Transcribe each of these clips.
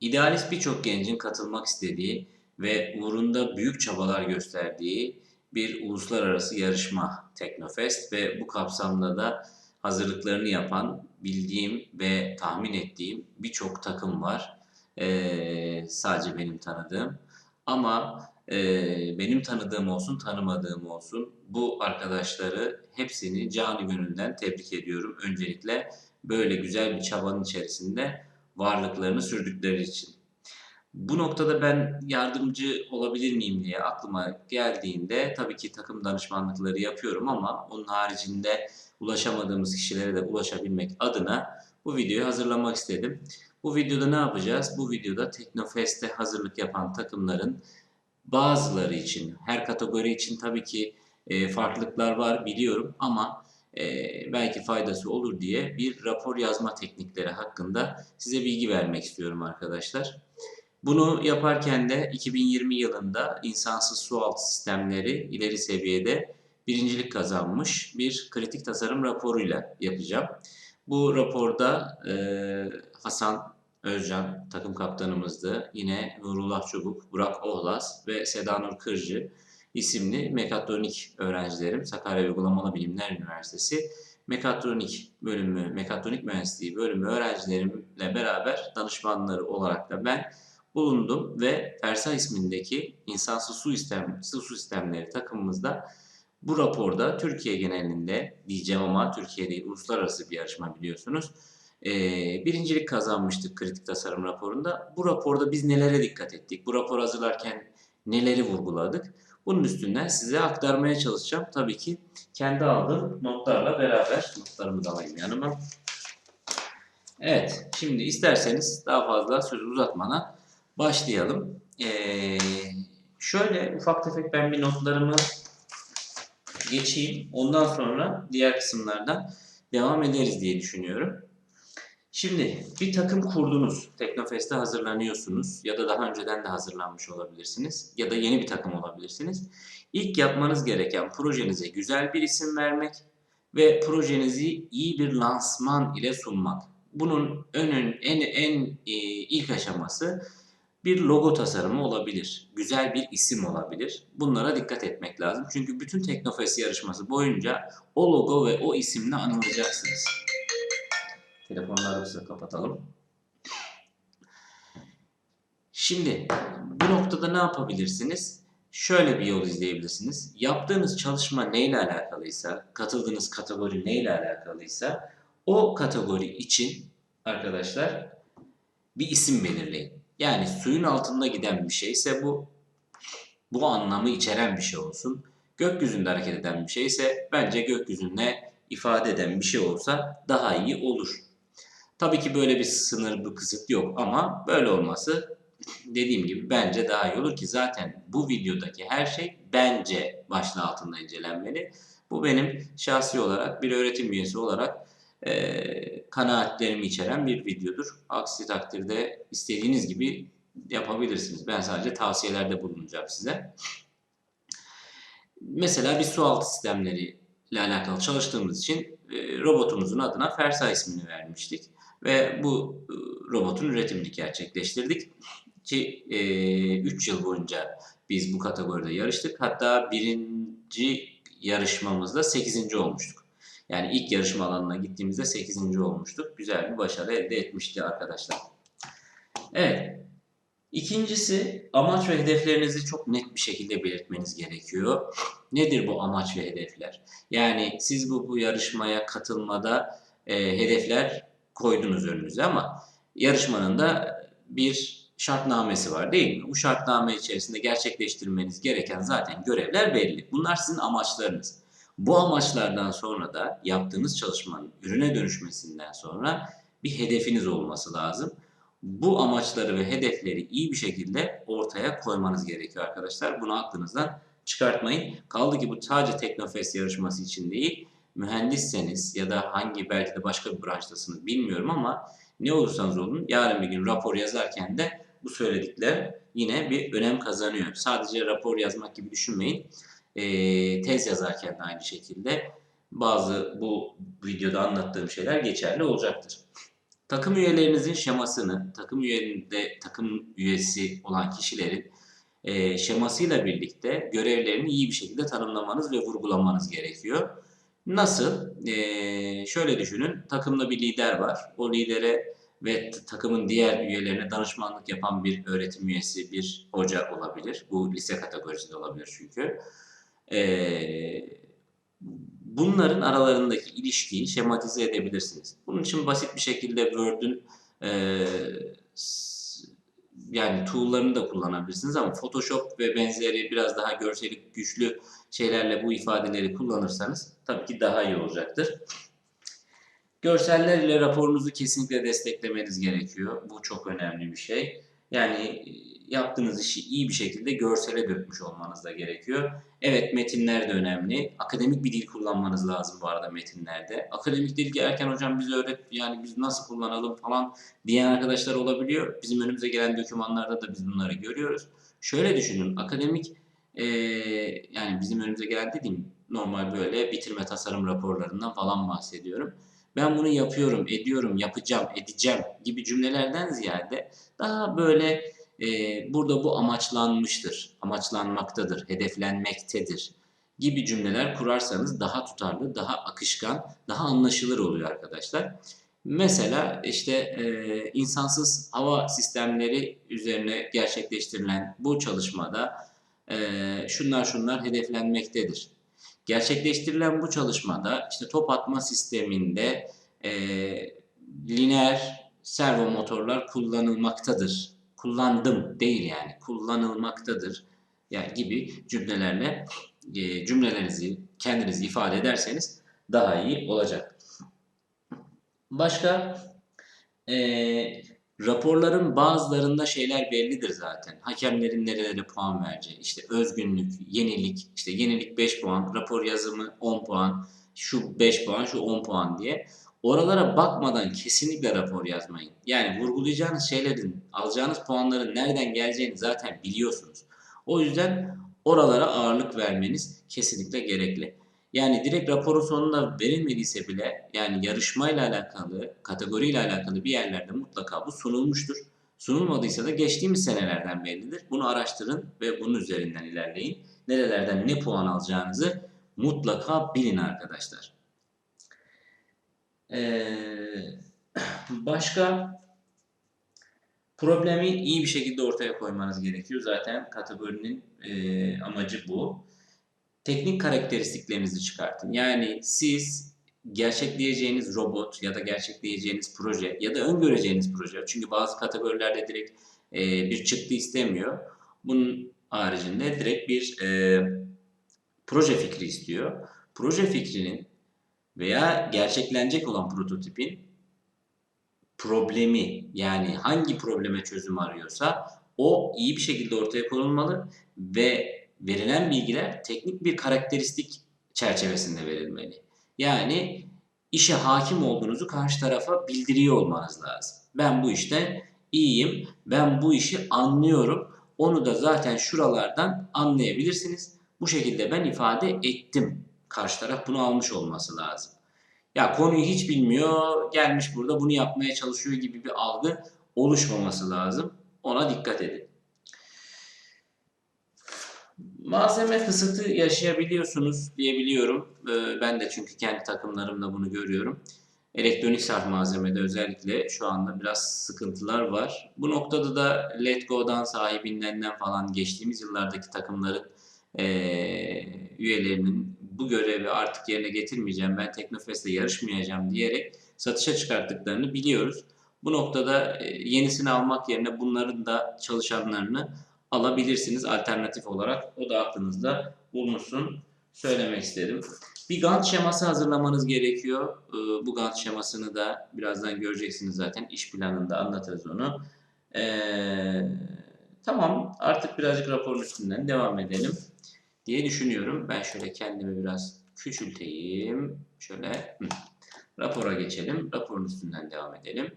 İdealist birçok gencin katılmak istediği ve uğrunda büyük çabalar gösterdiği bir uluslararası yarışma Teknofest ve bu kapsamda da hazırlıklarını yapan bildiğim ve tahmin ettiğim birçok takım var. Ee, sadece benim tanıdığım. Ama e, benim tanıdığım olsun, tanımadığım olsun bu arkadaşları hepsini canı gönülden tebrik ediyorum. Öncelikle böyle güzel bir çabanın içerisinde varlıklarını sürdükleri için. Bu noktada ben yardımcı olabilir miyim diye aklıma geldiğinde tabii ki takım danışmanlıkları yapıyorum ama onun haricinde ulaşamadığımız kişilere de ulaşabilmek adına bu videoyu hazırlamak istedim. Bu videoda ne yapacağız? Bu videoda Teknofest'e hazırlık yapan takımların bazıları için, her kategori için tabii ki e, farklılıklar var biliyorum ama belki faydası olur diye bir rapor yazma teknikleri hakkında size bilgi vermek istiyorum arkadaşlar. Bunu yaparken de 2020 yılında insansız sualtı sistemleri ileri seviyede birincilik kazanmış bir kritik tasarım raporuyla yapacağım. Bu raporda e, Hasan Özcan takım kaptanımızdı. Yine Nurullah Çubuk, Burak Ohlas ve Sedanur Kırcı isimli mekatronik öğrencilerim Sakarya Uygulamalı Bilimler Üniversitesi mekatronik bölümü, mekatronik mühendisliği bölümü öğrencilerimle beraber danışmanları olarak da ben bulundum ve Fersa ismindeki insansız su, sistem, su sistemleri takımımızda bu raporda Türkiye genelinde diyeceğim ama Türkiye değil uluslararası bir yarışma biliyorsunuz. Ee, birincilik kazanmıştık kritik tasarım raporunda. Bu raporda biz nelere dikkat ettik? Bu rapor hazırlarken neleri vurguladık? Bunun üstünden size aktarmaya çalışacağım. Tabii ki kendi aldığım notlarla beraber. Notlarımı da alayım yanıma. Evet, şimdi isterseniz daha fazla sözü uzatmadan başlayalım. Ee, şöyle ufak tefek ben bir notlarımı geçeyim. Ondan sonra diğer kısımlardan devam ederiz diye düşünüyorum. Şimdi bir takım kurdunuz. Teknofest'e hazırlanıyorsunuz ya da daha önceden de hazırlanmış olabilirsiniz ya da yeni bir takım olabilirsiniz. İlk yapmanız gereken projenize güzel bir isim vermek ve projenizi iyi bir lansman ile sunmak. Bunun önün en en e, ilk aşaması bir logo tasarımı olabilir. Güzel bir isim olabilir. Bunlara dikkat etmek lazım. Çünkü bütün Teknofest yarışması boyunca o logo ve o isimle anılacaksınız. Telefonlarımızı kapatalım. Şimdi bu noktada ne yapabilirsiniz? Şöyle bir yol izleyebilirsiniz. Yaptığınız çalışma neyle alakalıysa, katıldığınız kategori neyle alakalıysa o kategori için arkadaşlar bir isim belirleyin. Yani suyun altında giden bir şeyse bu bu anlamı içeren bir şey olsun. Gökyüzünde hareket eden bir şeyse bence gökyüzünde ifade eden bir şey olsa daha iyi olur. Tabii ki böyle bir sınır, bir kısıt yok ama böyle olması dediğim gibi bence daha iyi olur ki zaten bu videodaki her şey bence başlığı altında incelenmeli. Bu benim şahsi olarak bir öğretim üyesi olarak e, kanaatlerimi içeren bir videodur. Aksi takdirde istediğiniz gibi yapabilirsiniz. Ben sadece tavsiyelerde bulunacağım size. Mesela bir su altı sistemleri ile alakalı çalıştığımız için e, robotumuzun adına Fersa ismini vermiştik. Ve bu e, robotun üretimini gerçekleştirdik. Ki 3 e, yıl boyunca biz bu kategoride yarıştık. Hatta birinci yarışmamızda 8. olmuştuk. Yani ilk yarışma alanına gittiğimizde 8. olmuştuk. Güzel bir başarı elde etmişti arkadaşlar. Evet. İkincisi amaç ve hedeflerinizi çok net bir şekilde belirtmeniz gerekiyor. Nedir bu amaç ve hedefler? Yani siz bu, bu yarışmaya katılmada e, hedefler koydunuz önünüze ama yarışmanın da bir şartnamesi var değil mi? Bu şartname içerisinde gerçekleştirmeniz gereken zaten görevler belli. Bunlar sizin amaçlarınız. Bu amaçlardan sonra da yaptığınız çalışmanın ürüne dönüşmesinden sonra bir hedefiniz olması lazım. Bu amaçları ve hedefleri iyi bir şekilde ortaya koymanız gerekiyor arkadaşlar. Bunu aklınızdan çıkartmayın. Kaldı ki bu sadece Teknofest yarışması için değil, mühendisseniz ya da hangi belki de başka bir branştasınız bilmiyorum ama ne olursanız olun yarın bir gün rapor yazarken de bu söyledikler yine bir önem kazanıyor. Sadece rapor yazmak gibi düşünmeyin. E, tez yazarken de aynı şekilde bazı bu videoda anlattığım şeyler geçerli olacaktır. takım üyelerinizin şemasını, takım üyelerinde takım üyesi olan kişilerin e, şemasıyla birlikte görevlerini iyi bir şekilde tanımlamanız ve vurgulamanız gerekiyor. Nasıl? E, şöyle düşünün, takımda bir lider var. O lidere ve takımın diğer üyelerine danışmanlık yapan bir öğretim üyesi, bir hoca olabilir. Bu lise kategorisinde olabilir çünkü. Ee, bunların aralarındaki ilişkiyi şematize edebilirsiniz. Bunun için basit bir şekilde Word'ün e, yani tool'larını da kullanabilirsiniz ama Photoshop ve benzeri biraz daha görsellik güçlü şeylerle bu ifadeleri kullanırsanız tabii ki daha iyi olacaktır. Görseller ile raporunuzu kesinlikle desteklemeniz gerekiyor. Bu çok önemli bir şey. Yani e, yaptığınız işi iyi bir şekilde görsele dökmüş olmanız da gerekiyor. Evet metinler de önemli. Akademik bir dil kullanmanız lazım bu arada metinlerde. Akademik dil erken hocam bize öğret yani biz nasıl kullanalım falan diyen arkadaşlar olabiliyor. Bizim önümüze gelen dokümanlarda da biz bunları görüyoruz. Şöyle düşünün akademik e, yani bizim önümüze gelen dediğim normal böyle bitirme tasarım raporlarından falan bahsediyorum ben bunu yapıyorum, ediyorum, yapacağım, edeceğim gibi cümlelerden ziyade daha böyle e, burada bu amaçlanmıştır, amaçlanmaktadır, hedeflenmektedir gibi cümleler kurarsanız daha tutarlı, daha akışkan, daha anlaşılır oluyor arkadaşlar. Mesela işte e, insansız hava sistemleri üzerine gerçekleştirilen bu çalışmada şunlar şunlar hedeflenmektedir. Gerçekleştirilen bu çalışmada işte top atma sisteminde e, lineer servo motorlar kullanılmaktadır. Kullandım değil yani kullanılmaktadır yani gibi cümlelerle e, cümlelerinizi kendiniz ifade ederseniz daha iyi olacak. Başka e, raporların bazılarında şeyler bellidir zaten. Hakemlerin nerelere puan vereceği, işte özgünlük, yenilik, işte yenilik 5 puan, rapor yazımı 10 puan, şu 5 puan, şu 10 puan diye. Oralara bakmadan kesinlikle rapor yazmayın. Yani vurgulayacağınız şeylerin, alacağınız puanların nereden geleceğini zaten biliyorsunuz. O yüzden oralara ağırlık vermeniz kesinlikle gerekli. Yani direkt raporun sonunda verilmediyse bile yani yarışmayla alakalı, kategoriyle alakalı bir yerlerde mutlaka bu sunulmuştur. Sunulmadıysa da geçtiğimiz senelerden bellidir. Bunu araştırın ve bunun üzerinden ilerleyin. Nerelerden ne puan alacağınızı mutlaka bilin arkadaşlar. Ee, başka problemi iyi bir şekilde ortaya koymanız gerekiyor. Zaten kategorinin e, amacı bu. Teknik karakteristiklerinizi çıkartın. Yani siz gerçekleyeceğiniz robot ya da gerçekleyeceğiniz proje ya da öngöreceğiniz proje. Çünkü bazı kategorilerde direkt e, bir çıktı istemiyor. Bunun haricinde direkt bir e, proje fikri istiyor. Proje fikrinin veya gerçeklenecek olan prototipin problemi yani hangi probleme çözüm arıyorsa o iyi bir şekilde ortaya konulmalı ve verilen bilgiler teknik bir karakteristik çerçevesinde verilmeli. Yani işe hakim olduğunuzu karşı tarafa bildiriyor olmanız lazım. Ben bu işte iyiyim, ben bu işi anlıyorum. Onu da zaten şuralardan anlayabilirsiniz. Bu şekilde ben ifade ettim. Karşı taraf bunu almış olması lazım. Ya konuyu hiç bilmiyor, gelmiş burada bunu yapmaya çalışıyor gibi bir algı oluşmaması lazım. Ona dikkat edin. Malzeme kısıtı yaşayabiliyorsunuz diyebiliyorum. Ee, Ben de çünkü kendi takımlarımda bunu görüyorum. Elektronik sarf malzemede özellikle şu anda biraz sıkıntılar var. Bu noktada da Letgo'dan sahibinden falan geçtiğimiz yıllardaki takımların eee, üyelerinin bu görevi artık yerine getirmeyeceğim, ben Teknofest'te yarışmayacağım diyerek satışa çıkarttıklarını biliyoruz. Bu noktada e, yenisini almak yerine bunların da çalışanlarını alabilirsiniz alternatif olarak. O da aklınızda bulunsun söylemek istedim. Bir Gantt şeması hazırlamanız gerekiyor. Ee, Bu Gantt şemasını da birazdan göreceksiniz zaten. İş planında anlatırız onu. Ee, tamam artık birazcık raporun üstünden devam edelim diye düşünüyorum. Ben şöyle kendimi biraz küçülteyim. Şöyle rapora geçelim. Raporun üstünden devam edelim.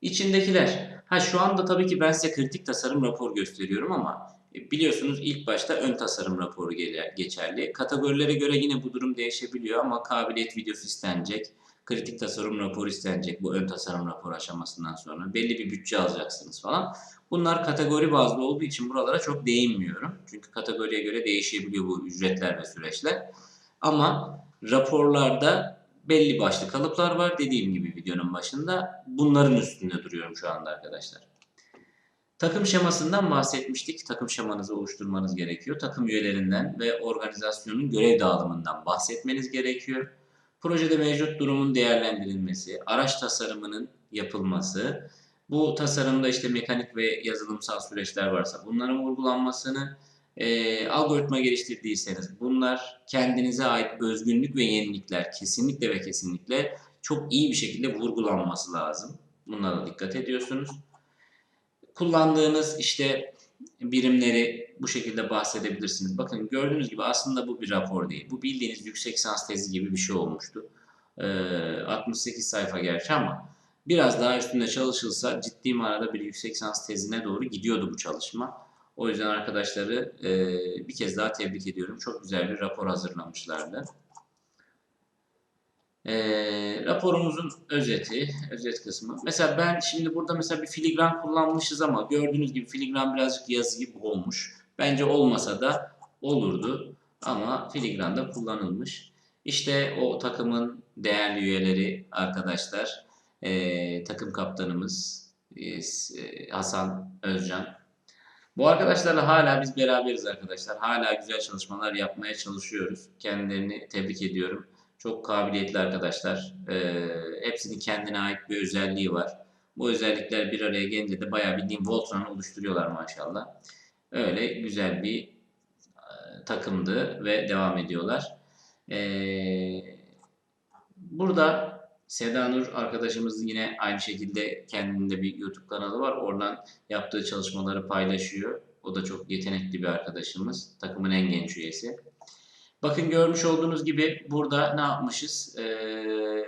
İçindekiler. Ha şu anda tabii ki ben size kritik tasarım rapor gösteriyorum ama e, biliyorsunuz ilk başta ön tasarım raporu geçerli. Kategorilere göre yine bu durum değişebiliyor ama kabiliyet videosu istenecek. kritik tasarım raporu istenecek bu ön tasarım raporu aşamasından sonra. Belli bir bütçe alacaksınız falan. Bunlar kategori bazlı olduğu için buralara çok değinmiyorum. Çünkü kategoriye göre değişebiliyor bu ücretler ve süreçler. Ama raporlarda belli başlı kalıplar var. Dediğim gibi videonun başında bunların üstünde duruyorum şu anda arkadaşlar. Takım şemasından bahsetmiştik. Takım şemanızı oluşturmanız gerekiyor. Takım üyelerinden ve organizasyonun görev dağılımından bahsetmeniz gerekiyor. Projede mevcut durumun değerlendirilmesi, araç tasarımının yapılması, bu tasarımda işte mekanik ve yazılımsal süreçler varsa bunların vurgulanmasını, e, algoritma geliştirdiyseniz bunlar kendinize ait özgünlük ve yenilikler kesinlikle ve kesinlikle çok iyi bir şekilde vurgulanması lazım. Bunlara dikkat ediyorsunuz. Kullandığınız işte birimleri bu şekilde bahsedebilirsiniz. Bakın gördüğünüz gibi aslında bu bir rapor değil. Bu bildiğiniz yüksek lisans tezi gibi bir şey olmuştu. Ee, 68 sayfa gerçi ama biraz daha üstünde çalışılsa ciddi manada bir yüksek lisans tezine doğru gidiyordu bu çalışma. O yüzden arkadaşları e, bir kez daha tebrik ediyorum. Çok güzel bir rapor hazırlamışlardı. E, raporumuzun özeti, özet kısmı. Mesela ben şimdi burada mesela bir filigran kullanmışız ama gördüğünüz gibi filigran birazcık yazıyı boğmuş. Bence olmasa da olurdu ama filigranda kullanılmış. İşte o takımın değerli üyeleri arkadaşlar, e, takım kaptanımız e, Hasan Özcan. Bu arkadaşlarla hala biz beraberiz arkadaşlar. Hala güzel çalışmalar yapmaya çalışıyoruz. Kendilerini tebrik ediyorum. Çok kabiliyetli arkadaşlar. Ee, hepsinin kendine ait bir özelliği var. Bu özellikler bir araya gelince de bayağı bildiğim Voltron'u oluşturuyorlar maşallah. Öyle güzel bir e, takımdı ve devam ediyorlar. Ee, burada Seda Nur arkadaşımız yine aynı şekilde kendinde bir YouTube kanalı var. Oradan yaptığı çalışmaları paylaşıyor. O da çok yetenekli bir arkadaşımız. Takımın en genç üyesi. Bakın görmüş olduğunuz gibi burada ne yapmışız? Ee,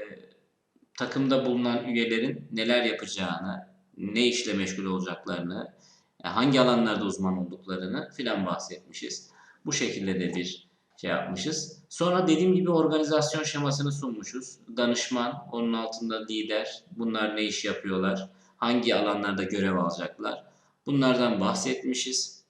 takımda bulunan üyelerin neler yapacağını, ne işle meşgul olacaklarını, hangi alanlarda uzman olduklarını filan bahsetmişiz. Bu şekilde de bir şey yapmışız. Sonra dediğim gibi organizasyon şemasını sunmuşuz. Danışman, onun altında lider, bunlar ne iş yapıyorlar, hangi alanlarda görev alacaklar. Bunlardan bahsetmişiz.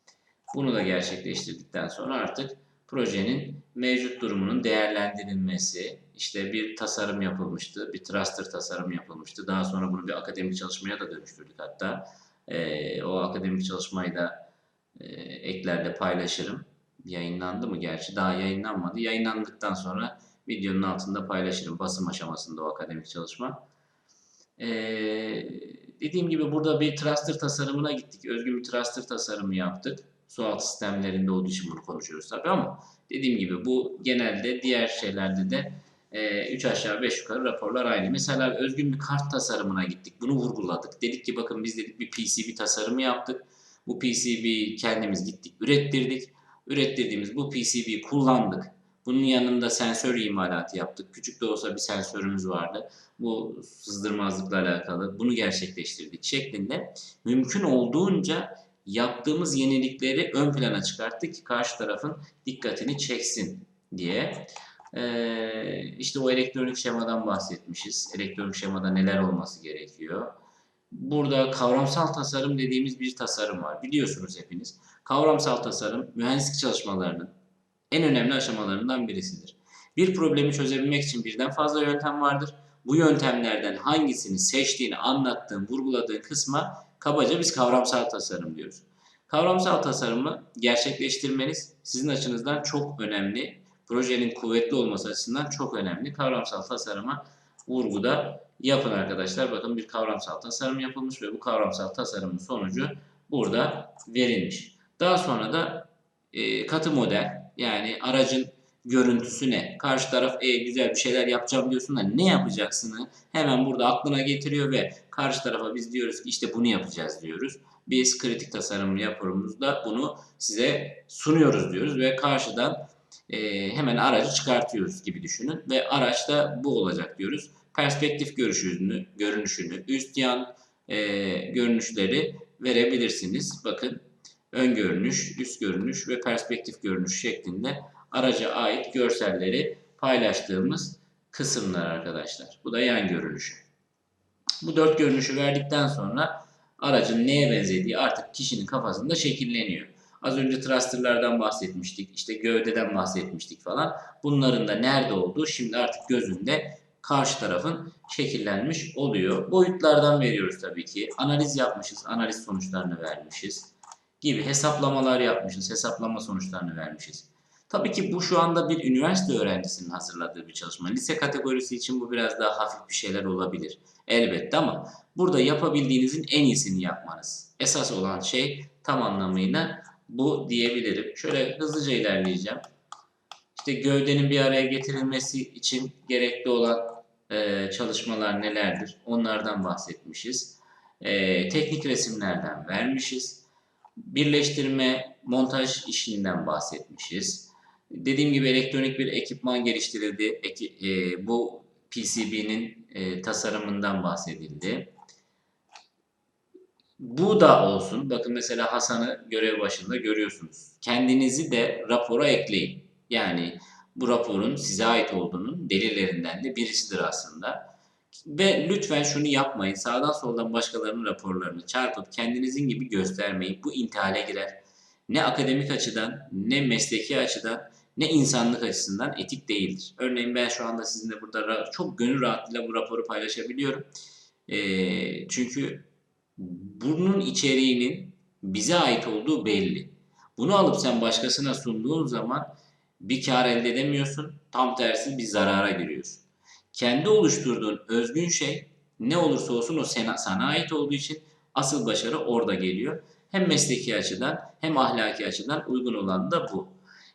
Bunu da gerçekleştirdikten sonra artık projenin mevcut durumunun değerlendirilmesi, işte bir tasarım yapılmıştı, bir thruster tasarım yapılmıştı. Daha sonra bunu bir akademik çalışmaya da dönüştürdük hatta. E, o akademik çalışmayı da e, eklerde paylaşırım. Yayınlandı mı gerçi? Daha yayınlanmadı. Yayınlandıktan sonra videonun altında paylaşırım. Basım aşamasında o akademik çalışma. Ee, dediğim gibi burada bir thruster tasarımına gittik. Özgün bir thruster tasarımı yaptık. Sualtı sistemlerinde olduğu için bunu konuşuyoruz tabii ama dediğim gibi bu genelde diğer şeylerde de 3 e, aşağı 5 yukarı raporlar aynı. Mesela özgün bir kart tasarımına gittik. Bunu vurguladık. Dedik ki bakın biz dedik bir PCB tasarımı yaptık. Bu PCB'yi kendimiz gittik ürettirdik. Ürettirdiğimiz bu PCB'yi kullandık. Bunun yanında sensör imalatı yaptık. Küçük de olsa bir sensörümüz vardı. Bu sızdırmazlıkla alakalı. Bunu gerçekleştirdik şeklinde mümkün olduğunca yaptığımız yenilikleri ön plana çıkarttık ki karşı tarafın dikkatini çeksin diye. Ee, işte o elektronik şemadan bahsetmişiz. Elektronik şemada neler olması gerekiyor. Burada kavramsal tasarım dediğimiz bir tasarım var. Biliyorsunuz hepiniz. Kavramsal tasarım mühendislik çalışmalarının en önemli aşamalarından birisidir. Bir problemi çözebilmek için birden fazla yöntem vardır. Bu yöntemlerden hangisini seçtiğini anlattığın, vurguladığın kısma kabaca biz kavramsal tasarım diyoruz. Kavramsal tasarımı gerçekleştirmeniz sizin açınızdan çok önemli. Projenin kuvvetli olması açısından çok önemli. Kavramsal tasarıma vurguda yapın arkadaşlar. Bakın bir kavramsal tasarım yapılmış ve bu kavramsal tasarımın sonucu burada verilmiş. Daha sonra da e, katı model yani aracın görüntüsü ne? Karşı taraf e, güzel bir şeyler yapacağım diyorsun da ne yapacaksını hemen burada aklına getiriyor ve karşı tarafa biz diyoruz ki işte bunu yapacağız diyoruz. Biz kritik tasarım raporumuzda bunu size sunuyoruz diyoruz ve karşıdan e, hemen aracı çıkartıyoruz gibi düşünün ve araçta bu olacak diyoruz. Perspektif görüşünü, görünüşünü, üst yan e, görünüşleri verebilirsiniz. Bakın ön görünüş, üst görünüş ve perspektif görünüş şeklinde araca ait görselleri paylaştığımız kısımlar arkadaşlar. Bu da yan görünüşü. Bu dört görünüşü verdikten sonra aracın neye benzediği artık kişinin kafasında şekilleniyor. Az önce thrusterlardan bahsetmiştik, işte gövdeden bahsetmiştik falan. Bunların da nerede olduğu şimdi artık gözünde karşı tarafın şekillenmiş oluyor. Boyutlardan veriyoruz tabii ki. Analiz yapmışız, analiz sonuçlarını vermişiz gibi hesaplamalar yapmışız, hesaplama sonuçlarını vermişiz. Tabii ki bu şu anda bir üniversite öğrencisinin hazırladığı bir çalışma. Lise kategorisi için bu biraz daha hafif bir şeyler olabilir. Elbette ama burada yapabildiğinizin en iyisini yapmanız. Esas olan şey tam anlamıyla bu diyebilirim. Şöyle hızlıca ilerleyeceğim. İşte gövdenin bir araya getirilmesi için gerekli olan e, çalışmalar nelerdir? Onlardan bahsetmişiz. E, teknik resimlerden vermişiz. Birleştirme, montaj işinden bahsetmişiz. Dediğim gibi elektronik bir ekipman geliştirildi. Eki, e, bu PCB'nin e, tasarımından bahsedildi. Bu da olsun. Bakın mesela Hasan'ı görev başında görüyorsunuz. Kendinizi de rapora ekleyin. Yani bu raporun size ait olduğunun delillerinden de birisidir aslında. Ve lütfen şunu yapmayın. Sağdan soldan başkalarının raporlarını çarpıp kendinizin gibi göstermeyin. Bu intihale girer. Ne akademik açıdan, ne mesleki açıdan, ne insanlık açısından etik değildir. Örneğin ben şu anda sizinle burada çok gönül rahatlığıyla bu raporu paylaşabiliyorum. E, çünkü bunun içeriğinin bize ait olduğu belli. Bunu alıp sen başkasına sunduğun zaman bir kar elde edemiyorsun. Tam tersi bir zarara giriyorsun. Kendi oluşturduğun özgün şey ne olursa olsun o sana, sana ait olduğu için asıl başarı orada geliyor. Hem mesleki açıdan hem ahlaki açıdan uygun olan da bu.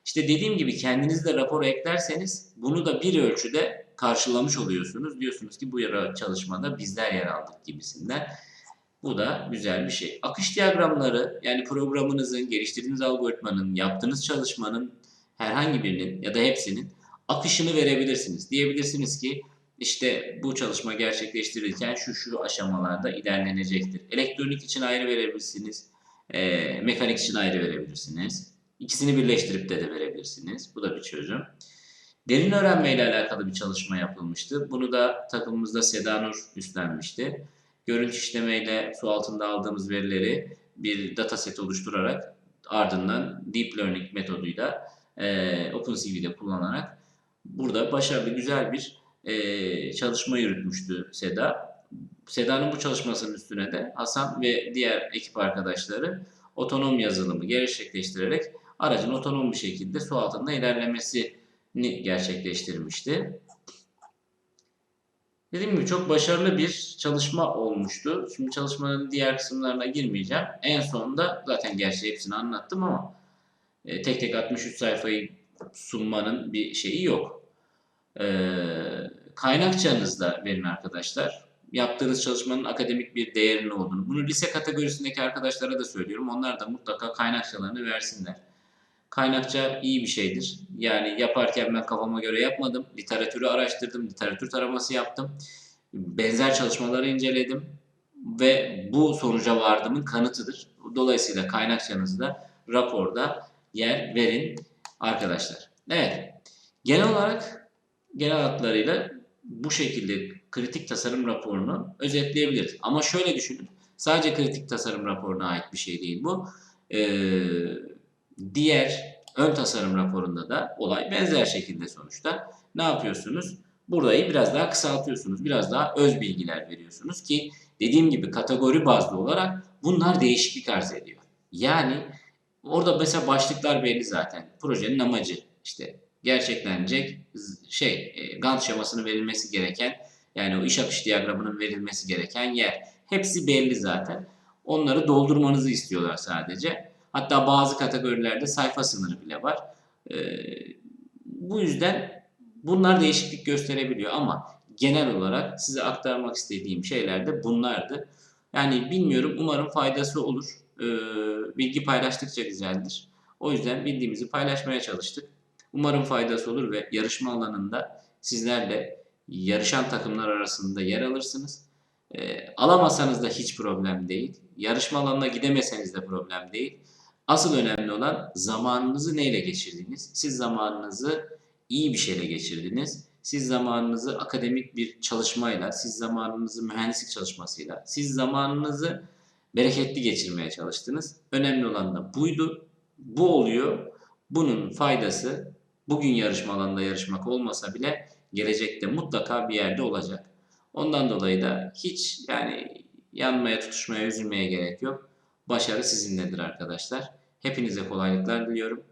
İşte dediğim gibi kendiniz de rapor eklerseniz bunu da bir ölçüde karşılamış oluyorsunuz. Diyorsunuz ki bu yara çalışmada bizler yer aldık gibisinden. Bu da güzel bir şey. Akış diyagramları yani programınızın, geliştirdiğiniz algoritmanın, yaptığınız çalışmanın herhangi birinin ya da hepsinin akışını verebilirsiniz. Diyebilirsiniz ki işte bu çalışma gerçekleştirirken şu şu aşamalarda ilerlenecektir. Elektronik için ayrı verebilirsiniz. E, mekanik için ayrı verebilirsiniz. İkisini birleştirip de de verebilirsiniz. Bu da bir çözüm. Derin öğrenme ile alakalı bir çalışma yapılmıştı. Bunu da takımımızda Seda Nur üstlenmişti. Görüntü işlemeyle su altında aldığımız verileri bir dataset oluşturarak ardından deep learning metoduyla e, OpenCV'de kullanarak burada başarılı güzel bir e, çalışma yürütmüştü Seda. Seda'nın bu çalışmasının üstüne de Hasan ve diğer ekip arkadaşları otonom yazılımı gerçekleştirerek aracın otonom bir şekilde su altında ilerlemesini gerçekleştirmişti. Dediğim gibi çok başarılı bir çalışma olmuştu. Şimdi çalışmanın diğer kısımlarına girmeyeceğim. En sonunda zaten gerçi hepsini anlattım ama e, tek tek 63 sayfayı sunmanın bir şeyi yok. E, kaynakçanızda verin arkadaşlar. Yaptığınız çalışmanın akademik bir değerinin olduğunu. Bunu lise kategorisindeki arkadaşlara da söylüyorum. Onlar da mutlaka kaynakçalarını versinler. Kaynakça iyi bir şeydir. Yani yaparken ben kafama göre yapmadım. Literatürü araştırdım, literatür taraması yaptım. Benzer çalışmaları inceledim ve bu sonuca vardımın kanıtıdır. Dolayısıyla kaynakçanızda raporda yer verin arkadaşlar. Evet. Genel olarak genel hatlarıyla bu şekilde kritik tasarım raporunu özetleyebiliriz. Ama şöyle düşünün. Sadece kritik tasarım raporuna ait bir şey değil bu. Ee, diğer ön tasarım raporunda da olay benzer şekilde sonuçta. Ne yapıyorsunuz? Burayı biraz daha kısaltıyorsunuz. Biraz daha öz bilgiler veriyorsunuz ki dediğim gibi kategori bazlı olarak bunlar değişiklik arz ediyor. Yani orada mesela başlıklar belli zaten. Projenin amacı işte gerçeklenecek şey e, Gantt şemasının verilmesi gereken yani o iş akış diyagramının verilmesi gereken yer. Hepsi belli zaten. Onları doldurmanızı istiyorlar sadece. Hatta bazı kategorilerde sayfa sınırı bile var. E, bu yüzden bunlar değişiklik gösterebiliyor ama genel olarak size aktarmak istediğim şeyler de bunlardı. Yani bilmiyorum umarım faydası olur. E, bilgi paylaştıkça güzeldir. O yüzden bildiğimizi paylaşmaya çalıştık. Umarım faydası olur ve yarışma alanında sizler de yarışan takımlar arasında yer alırsınız. E, alamasanız da hiç problem değil. Yarışma alanına gidemeseniz de problem değil. Asıl önemli olan zamanınızı neyle geçirdiniz? Siz zamanınızı iyi bir şeyle geçirdiniz. Siz zamanınızı akademik bir çalışmayla, siz zamanınızı mühendislik çalışmasıyla, siz zamanınızı bereketli geçirmeye çalıştınız. Önemli olan da buydu. Bu oluyor. Bunun faydası bugün yarışma alanında yarışmak olmasa bile gelecekte mutlaka bir yerde olacak. Ondan dolayı da hiç yani yanmaya, tutuşmaya, üzülmeye gerek yok. Başarı sizinledir arkadaşlar. Hepinize kolaylıklar diliyorum.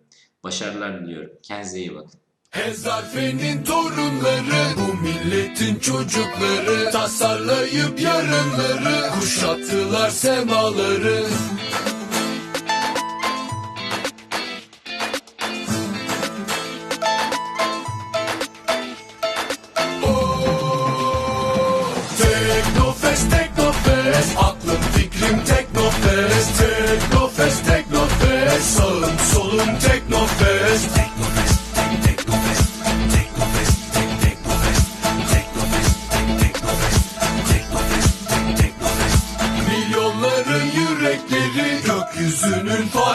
Başarılar diliyorum. Kendinize iyi bakın. Hezarfe'nin torunları Bu milletin çocukları Tasarlayıp yarınları Kuşattılar semaları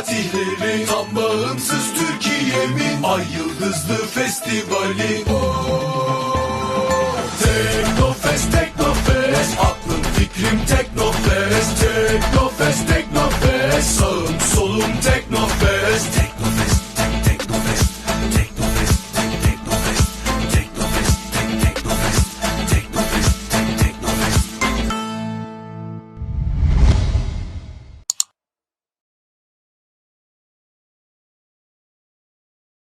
party.